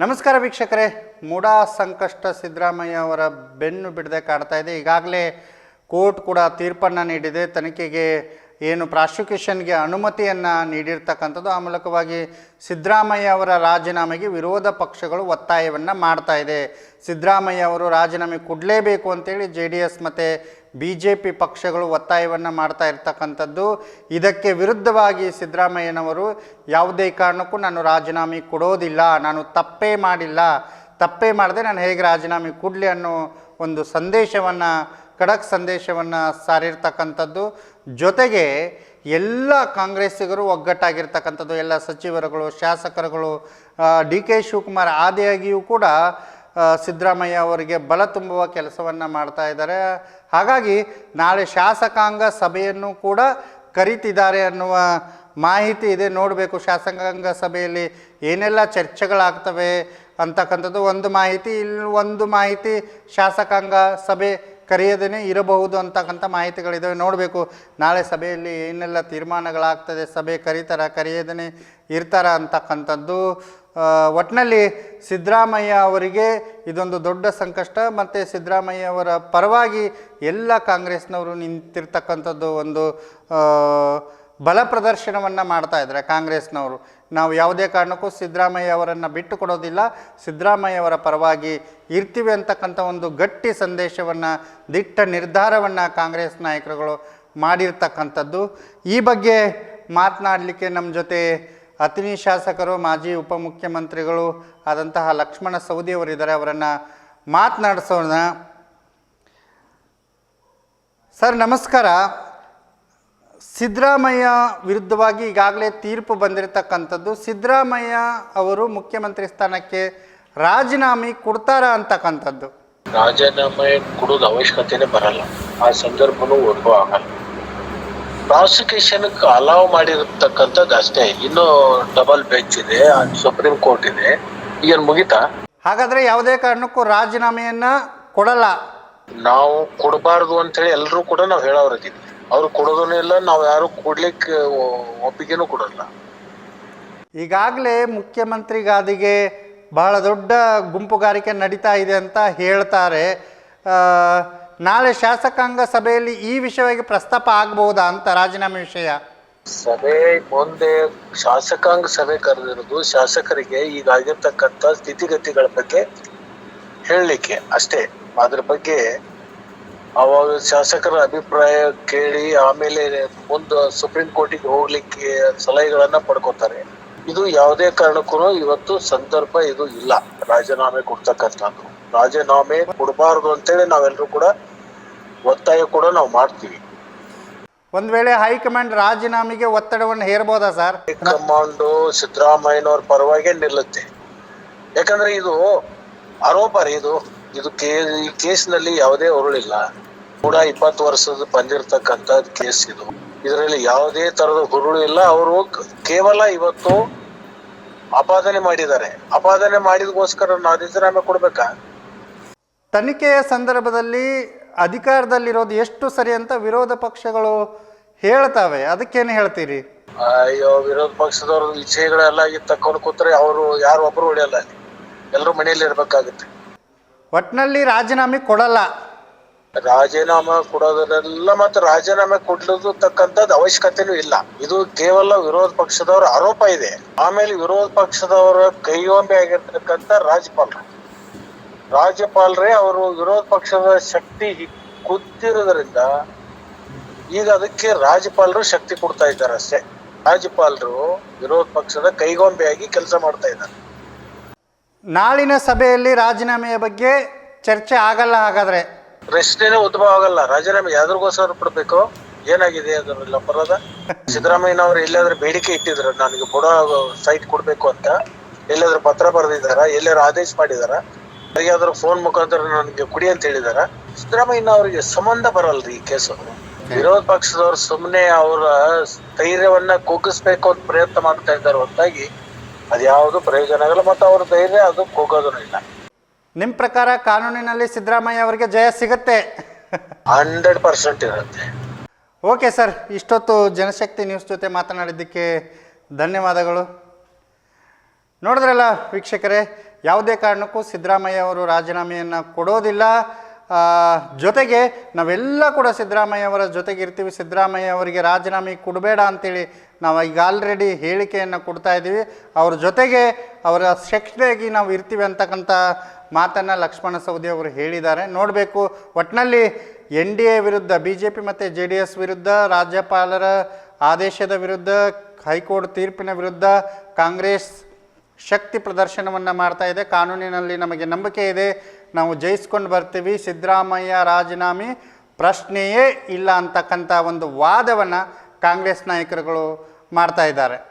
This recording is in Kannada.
ನಮಸ್ಕಾರ ವೀಕ್ಷಕರೇ. ಮೂಡ ಸಂಕಷ್ಟ ಸಿದ್ದರಾಮಯ್ಯ ಅವರ ಬೆನ್ನು ಬಿಡದೆ ಕಾಡ್ತಾ ಇದೆ. ಈಗಾಗಲೇ ಕೋರ್ಟ್ ಕೂಡ ತೀರ್ಪನ್ನು ನೀಡಿದೆ. ತನಿಖೆಗೆ ಏನು ಪ್ರಾಸಿಕ್ಯೂಷನ್ಗೆ ಅನುಮತಿಯನ್ನು ನೀಡಿರ್ತಕ್ಕಂಥದ್ದು, ಆ ಮೂಲಕವಾಗಿ ಸಿದ್ದರಾಮಯ್ಯ ಅವರ ರಾಜೀನಾಮೆಗೆ ವಿರೋಧ ಪಕ್ಷಗಳು ಒತ್ತಾಯವನ್ನು ಮಾಡ್ತಾ ಇದೆ. ಸಿದ್ದರಾಮಯ್ಯ ಅವರು ರಾಜೀನಾಮೆ ಕೊಡಲೇಬೇಕು ಅಂತೇಳಿ ಜೆ ಡಿ ಎಸ್ ಮತ್ತು ಬಿ ಜೆ ಪಿ ಪಕ್ಷಗಳು ಒತ್ತಾಯವನ್ನು ಮಾಡ್ತಾ ಇರ್ತಕ್ಕಂಥದ್ದು. ಇದಕ್ಕೆ ವಿರುದ್ಧವಾಗಿ ಸಿದ್ದರಾಮಯ್ಯನವರು ಯಾವುದೇ ಕಾರಣಕ್ಕೂ ನಾನು ರಾಜೀನಾಮೆ ಕೊಡೋದಿಲ್ಲ, ನಾನು ತಪ್ಪೇ ಮಾಡಿಲ್ಲ, ತಪ್ಪೇ ಮಾಡದೆ ನಾನು ಹೇಗೆ ರಾಜೀನಾಮೆ ಕೊಡಲಿ ಅನ್ನೋ ಒಂದು ಸಂದೇಶವನ್ನು, ಖಡಕ್ ಸಂದೇಶವನ್ನು ಸಾರಿರ್ತಕ್ಕಂಥದ್ದು. ಜೊತೆಗೆ ಎಲ್ಲ ಕಾಂಗ್ರೆಸ್ಸಿಗರು ಒಗ್ಗಟ್ಟಾಗಿರ್ತಕ್ಕಂಥದ್ದು, ಎಲ್ಲ ಸಚಿವರುಗಳು, ಶಾಸಕರುಗಳು ಡಿ ಕೆ ಶಿವಕುಮಾರ್ ಆದಿಯಾಗಿಯೂ ಕೂಡ ಸಿದ್ದರಾಮಯ್ಯ ಅವರಿಗೆ ಬಲ ತುಂಬುವ ಕೆಲಸವನ್ನು ಮಾಡ್ತಾ ಇದ್ದಾರೆ. ಹಾಗಾಗಿ ನಾಳೆ ಶಾಸಕಾಂಗ ಸಭೆಯನ್ನು ಕೂಡ ಕರೀತಿದ್ದಾರೆ ಅನ್ನುವ ಮಾಹಿತಿ ಇದೆ. ನೋಡಬೇಕು ಶಾಸಕಾಂಗ ಸಭೆಯಲ್ಲಿ ಏನೆಲ್ಲ ಚರ್ಚೆಗಳಾಗ್ತವೆ ಅಂತಕ್ಕಂಥದ್ದು ಒಂದು ಮಾಹಿತಿ ಇಲ್ಲಿ ಒಂದು ಮಾಹಿತಿ ಶಾಸಕಾಂಗ ಸಭೆ ಕರೆಯದೇ ಇರಬಹುದು ಅಂತಕ್ಕಂಥ ಮಾಹಿತಿಗಳಿದ್ದಾವೆ ನೋಡಬೇಕು ನಾಳೆ ಸಭೆಯಲ್ಲಿ ಏನೆಲ್ಲ ತೀರ್ಮಾನಗಳಾಗ್ತದೆ, ಸಭೆ ಕರೀತಾರ ಕರೆಯದೇ ಇರ್ತಾರ ಅಂತಕ್ಕಂಥದ್ದು. ಒಟ್ಟಿನಲ್ಲಿ ಸಿದ್ದರಾಮಯ್ಯ ಅವರಿಗೆ ಇದೊಂದು ದೊಡ್ಡ ಸಂಕಷ್ಟ ಮತ್ತು ಸಿದ್ದರಾಮಯ್ಯ ಅವರ ಪರವಾಗಿ ಎಲ್ಲ ಕಾಂಗ್ರೆಸ್ನವರು ನಿಂತಿರ್ತಕ್ಕಂಥದ್ದು ಒಂದು ಬಲ ಪ್ರದರ್ಶನವನ್ನು ಮಾಡ್ತಾ ಇದ್ದಾರೆ ಕಾಂಗ್ರೆಸ್ನವರು. ನಾವು ಯಾವುದೇ ಕಾರಣಕ್ಕೂ ಸಿದ್ದರಾಮಯ್ಯ ಅವರನ್ನು ಬಿಟ್ಟು ಕೊಡೋದಿಲ್ಲ. ಸಿದ್ದರಾಮಯ್ಯ ಅವರ ಪರವಾಗಿ ಇರ್ತೀವಿ ಅಂತಕ್ಕಂಥ ಒಂದು ಗಟ್ಟಿ ಸಂದೇಶವನ್ನು, ದಿಟ್ಟ ನಿರ್ಧಾರವನ್ನು ಕಾಂಗ್ರೆಸ್ ನಾಯಕರುಗಳು ಮಾಡಿರ್ತಕ್ಕಂಥದ್ದು. ಈ ಬಗ್ಗೆ ಮಾತನಾಡಲಿಕ್ಕೆ ನಮ್ಮ ಜೊತೆ ಅತಿನಿ ಶಾಸಕರು, ಮಾಜಿ ಉಪಮುಖ್ಯಮಂತ್ರಿಗಳು ಆದಂತಹ ಲಕ್ಷ್ಮಣ ಸವದಿಯವರಿದ್ದಾರೆ ಅವರನ್ನು ಮಾತನಾಡಿಸೋಣ. ಸರ್, ನಮಸ್ಕಾರ. ಸಿದ್ದರಾಮಯ್ಯ ವಿರುದ್ಧವಾಗಿ ಈಗಾಗಲೇ ತೀರ್ಪು ಬಂದಿರತಕ್ಕಂಥದ್ದು. ಸಿದ್ದರಾಮಯ್ಯ ಅವರು ಮುಖ್ಯಮಂತ್ರಿ ಸ್ಥಾನಕ್ಕೆ ರಾಜೀನಾಮೆ ಕೊಡ್ತಾರ ಅಂತಕ್ಕಂಥದ್ದು. ರಾಜೀನಾಮೆ ಕೊಡೋದು ಅವಶ್ಯಕತೆನೆ ಬರಲ್ಲ. ಆ ಸಂದರ್ಭನೂ ಒಟ್ಟು ಆಗಲ್ಲ. ಪ್ರಾಸಿಕ್ಯೂಷನ್ ಅಲಾವ್ ಮಾಡಿರತಕ್ಕಂಥದ್ದು ಅಷ್ಟೇ. ಇನ್ನು ಡಬಲ್ ಬೆಂಚ್ ಇದೆ ಸುಪ್ರೀಂ ಕೋರ್ಟ್ ಇದೆ. ಈಗ ಮುಗಿತಾ? ಹಾಗಾದ್ರೆ ಯಾವುದೇ ಕಾರಣಕ್ಕೂ ರಾಜೀನಾಮೆಯನ್ನ ಕೊಡಲ್ಲ. ನಾವು ಕೊಡಬಾರ್ದು ಅಂತೇಳಿ ಎಲ್ಲರೂ ಕೂಡ ನಾವು ಹೇಳೋರಿದ್ದೀವಿ ಅವ್ರು ಕೊಡೋದೂ ಇಲ್ಲ ನಾವು ಯಾರು ಕೊಡ್ಲಿಕ್ಕೆ ಒಪ್ಪಿಗೆನೂ ಕೊಡಲ್ಲ. ಈಗಾಗಲೇ ಮುಖ್ಯಮಂತ್ರಿ ಗಾದಿಗೆ ಬಹಳ ದೊಡ್ಡ ಗುಂಪುಗಾರಿಕೆ ನಡೀತಾ ಇದೆ ಅಂತ ಹೇಳ್ತಾರೆ. ನಾಳೆ ಶಾಸಕಾಂಗ ಸಭೆಯಲ್ಲಿ ಈ ವಿಷಯವಾಗಿ ಪ್ರಸ್ತಾಪ ಆಗಬಹುದಾ ಅಂತ ರಾಜೀನಾಮೆ ವಿಷಯ. ಸಭೆ ಮುಂದೆ ಶಾಸಕಾಂಗ ಸಭೆ ಕರೆದಿರೋದು ಶಾಸಕರಿಗೆ ಈಗ ಆಗಿರ್ತಕ್ಕಂಥ ಸ್ಥಿತಿಗತಿಗಳ ಬಗ್ಗೆ ಹೇಳಲಿಕ್ಕೆ ಅಷ್ಟೇ. ಅದ್ರ ಬಗ್ಗೆ ಅವಾಗ ಶಾಸಕರ ಅಭಿಪ್ರಾಯ ಕೇಳಿ ಆಮೇಲೆ ಮುಂದೆ ಸುಪ್ರೀಂ ಕೋರ್ಟಿಗೆ ಹೋಗ್ಲಿಕ್ಕೆ ಸಲಹೆಗಳನ್ನ ಪಡ್ಕೋತಾರೆ. ಇದು ಯಾವುದೇ ಕಾರಣಕ್ಕೂ ಇವತ್ತು ಸಂದರ್ಭ ಇದು ಇಲ್ಲ. ರಾಜೀನಾಮೆ ಕೊಡ್ತಕ್ಕಂಥದ್ದು. ರಾಜೀನಾಮೆ ಕೊಡಬಾರದು ಅಂತೇಳಿ ನಾವೆಲ್ಲರೂ ಕೂಡ ಒತ್ತಾಯ ಕೂಡ ನಾವು ಮಾಡ್ತೀವಿ. ಒಂದ್ ವೇಳೆ ಹೈಕಮಾಂಡ್ ರಾಜೀನಾಮೆಗೆ ಒತ್ತಡವನ್ನು ಹೇರಬಹುದಾ ಸರ್? ಹೈಕಮಾಂಡ್ ಸಿದ್ದರಾಮಯ್ಯನವ್ರ ಪರವಾಗಿ ನಿಲ್ಲುತ್ತೆ. ಯಾಕಂದ್ರೆ ಇದು ಆರೋಪ ರೀ ಇದು. ಇದು ಕೇ ಈ ಕೇಸ್ನಲ್ಲಿ ಯಾವುದೇ ಉರುಳಿಲ್ಲ. ಕೂಡ ಇಪ್ಪತ್ತು ವರ್ಷದ ಬಂದಿರತಕ್ಕಂತ ಕೇಸ್ ಇದು. ಇದರಲ್ಲಿ ಯಾವುದೇ ತರದ ಹುರುಳು ಇಲ್ಲ. ಅವರು ಕೇವಲ ಇವತ್ತು ಅಪಾದನೆ ಮಾಡಿದ್ದಾರೆ. ಅಪಾದನೆ ಮಾಡಿದಗೋಸ್ಕರ ನಾವು ರಾಜೀನಾಮೆ ಕೊಡ್ಬೇಕಾ? ತನಿಖೆಯ ಸಂದರ್ಭದಲ್ಲಿ ಅಧಿಕಾರದಲ್ಲಿರೋದು ಎಷ್ಟು ಸರಿ ಅಂತ ವಿರೋಧ ಪಕ್ಷಗಳು ಹೇಳ್ತಾವೆ. ಅದಕ್ಕೇನು ಹೇಳ್ತೀರಿ? ಅಯ್ಯೋ ವಿರೋಧ ಪಕ್ಷದವ್ರ ವಿಷಯಗಳೆಲ್ಲ ತಕ್ಕೊಂಡು ತಕೊಂಡು ಕೂತ್ರೆ ಅವರು ಯಾರು ಒಬ್ರು ಉಳಿಯಲ್ಲ ಎಲ್ಲರೂ ಮನೆಯಲ್ಲಿ ಇರಬೇಕಾಗುತ್ತೆ. ಒಟ್ಟಿನಲ್ಲಿ ರಾಜೀನಾಮೆ ಕೊಡಲ್ಲ. ರಾಜೀನಾಮೆ ಕೊಡೋದ್ರೆಲ್ಲ ಮತ್ತೆ ರಾಜೀನಾಮೆ ಕೊಡ್ಲದು ತಕ್ಕಂಥದ್ದು ಅವಶ್ಯಕತೆನೂ ಇಲ್ಲ. ಇದು ಕೇವಲ ವಿರೋಧ ಪಕ್ಷದವರ ಆರೋಪ ಇದೆ. ಆಮೇಲೆ ವಿರೋಧ ಪಕ್ಷದವರ ಕೈಗೊಂಬೆ ಆಗಿರ್ತಕ್ಕಂಥ ರಾಜ್ಯಪಾಲರು. ರಾಜ್ಯಪಾಲರೇ ಅವರು ವಿರೋಧ ಪಕ್ಷದ ಶಕ್ತಿ ಕುದ್ದಿರೋದ್ರಿಂದ ಈಗ ಅದಕ್ಕೆ ರಾಜ್ಯಪಾಲರು ಶಕ್ತಿ ಕೊಡ್ತಾ ಇದ್ದಾರೆ ಅಷ್ಟೇ. ರಾಜ್ಯಪಾಲರು ವಿರೋಧ ಪಕ್ಷದ ಕೈಗೊಂಬೆಯಾಗಿ ಕೆಲಸ ಮಾಡ್ತಾ ಇದ್ದಾರೆ. ನಾಳಿನ ಸಭೆಯಲ್ಲಿ ರಾಜೀನಾಮೆಯ ಬಗ್ಗೆ ಚರ್ಚೆ ಆಗಲ್ಲ ಹಾಗಾದ್ರೆ. ಪ್ರಶ್ನೆನೇ ಉದ್ಭವ ಆಗಲ್ಲ. ರಾಜೀನಾಮೆ ಯಾವ್ದ್ರಗೋಸ್ಕರ ಕೊಡ್ಬೇಕು? ಏನಾಗಿದೆ ಅದರಲ್ಲ ಬರೋದ? ಸಿದ್ದರಾಮಯ್ಯ ಸಿದ್ದರಾಮಯ್ಯನವರು ಎಲ್ಲಾದ್ರೂ ಬೇಡಿಕೆ ಇಟ್ಟಿದ್ರು ನನಗೆ ಬುಡ ಸೈಟ್ ಕೊಡ್ಬೇಕು ಅಂತ. ಎಲ್ಲಾದ್ರೂ ಪತ್ರ ಬರೆದಿದ್ದಾರಾ? ಎಲ್ಲಾದ್ರೂ ಆದೇಶ ಮಾಡಿದಾರ ಯಾರಿಗಾದ್ರೂ ಫೋನ್ ಮುಖಾಂತರ ನನಗೆ ಕುಡಿ ಅಂತ ಹೇಳಿದಾರ. ಸಿದ್ದರಾಮಯ್ಯನವರಿಗೆ ಸಂಬಂಧ ಬರಲ್ರಿ ಈ ಕೇಸು ವಿರೋಧ ಪಕ್ಷದವ್ರು ಸುಮ್ಮನೆ ಅವರ ಧೈರ್ಯವನ್ನ ಕುಗ್ಗಿಸ್ಬೇಕು ಅಂತ ಪ್ರಯತ್ನ ಮಾಡ್ತಾ ಇದ್ದಾರೆ ಹೊರತಾಗಿ ಅದ್ಯಾವುದು ಪ್ರಯೋಜನ ಆಗಲ್ಲ ಮತ್ತು ಅವ್ರ ಧೈರ್ಯ ಅದು ಕುಗ್ಗೋದೂ ಇಲ್ಲ. ನಿಮ್ಮ ಪ್ರಕಾರ ಕಾನೂನಿನಲ್ಲಿ ಸಿದ್ದರಾಮಯ್ಯ ಅವರಿಗೆ ಜಯ ಸಿಗುತ್ತೆ? ಹಂಡ್ರೆಡ್ ಪರ್ಸೆಂಟ್ ಇರುತ್ತೆ. ಓಕೆ ಸರ್ ಇಷ್ಟೊತ್ತು ಜನಶಕ್ತಿ ನ್ಯೂಸ್ ಜೊತೆ ಮಾತನಾಡಿದ್ದಕ್ಕೆ ಧನ್ಯವಾದಗಳು. ನೋಡಿದ್ರಲ್ಲ ವೀಕ್ಷಕರೇ, ಯಾವುದೇ ಕಾರಣಕ್ಕೂ ಸಿದ್ದರಾಮಯ್ಯ ಅವರು ರಾಜೀನಾಮೆಯನ್ನು ಕೊಡೋದಿಲ್ಲ. ಜೊತೆಗೆ ನಾವೆಲ್ಲ ಕೂಡ ಸಿದ್ದರಾಮಯ್ಯ ಅವರ ಜೊತೆಗೆ ಇರ್ತೀವಿ. ಸಿದ್ದರಾಮಯ್ಯ ಅವರಿಗೆ ರಾಜೀನಾಮೆ ಕೊಡಬೇಡ ಅಂತೇಳಿ ನಾವು ಈಗ ಆಲ್ರೆಡಿ ಹೇಳಿಕೆಯನ್ನು ಕೊಡ್ತಾ ಇದ್ದೀವಿ. ಅವ್ರ ಜೊತೆಗೆ ಅವರ ಶಕ್ತಿಯಾಗಿ ನಾವು ಇರ್ತೀವಿ ಅಂತಕ್ಕಂಥ ಮಾತನ್ನು ಲಕ್ಷ್ಮಣ ಸವದಿ ಅವರು ಹೇಳಿದ್ದಾರೆ. ನೋಡಬೇಕು ಒಟ್ಟಿನಲ್ಲಿ ಎನ್ ಡಿ ಎ ವಿರುದ್ಧ, ಬಿ ಜೆ ಪಿ ಮತ್ತು ಜೆ ಡಿ ಎಸ್ ವಿರುದ್ಧ, ರಾಜ್ಯಪಾಲರ ಆದೇಶದ ವಿರುದ್ಧ, ಹೈಕೋರ್ಟ್ ತೀರ್ಪಿನ ವಿರುದ್ಧ, ಕಾಂಗ್ರೆಸ್ ಶಕ್ತಿ ಪ್ರದರ್ಶನವನ್ನು ಮಾಡ್ತಾ ಇದೆ. ಕಾನೂನಿನಲ್ಲಿ ನಮಗೆ ನಂಬಿಕೆ ಇದೆ. ನಾವು ಜಯಿಸ್ಕೊಂಡು ಬರ್ತೀವಿ. ಸಿದ್ದರಾಮಯ್ಯ ರಾಜೀನಾಮೆ ಪ್ರಶ್ನೆಯೇ ಇಲ್ಲ ಅಂತಕ್ಕಂಥ ಒಂದು ವಾದವನ್ನು ಕಾಂಗ್ರೆಸ್ ನಾಯಕರುಗಳು ಮಾಡ್ತಾ ಇದ್ದಾರೆ.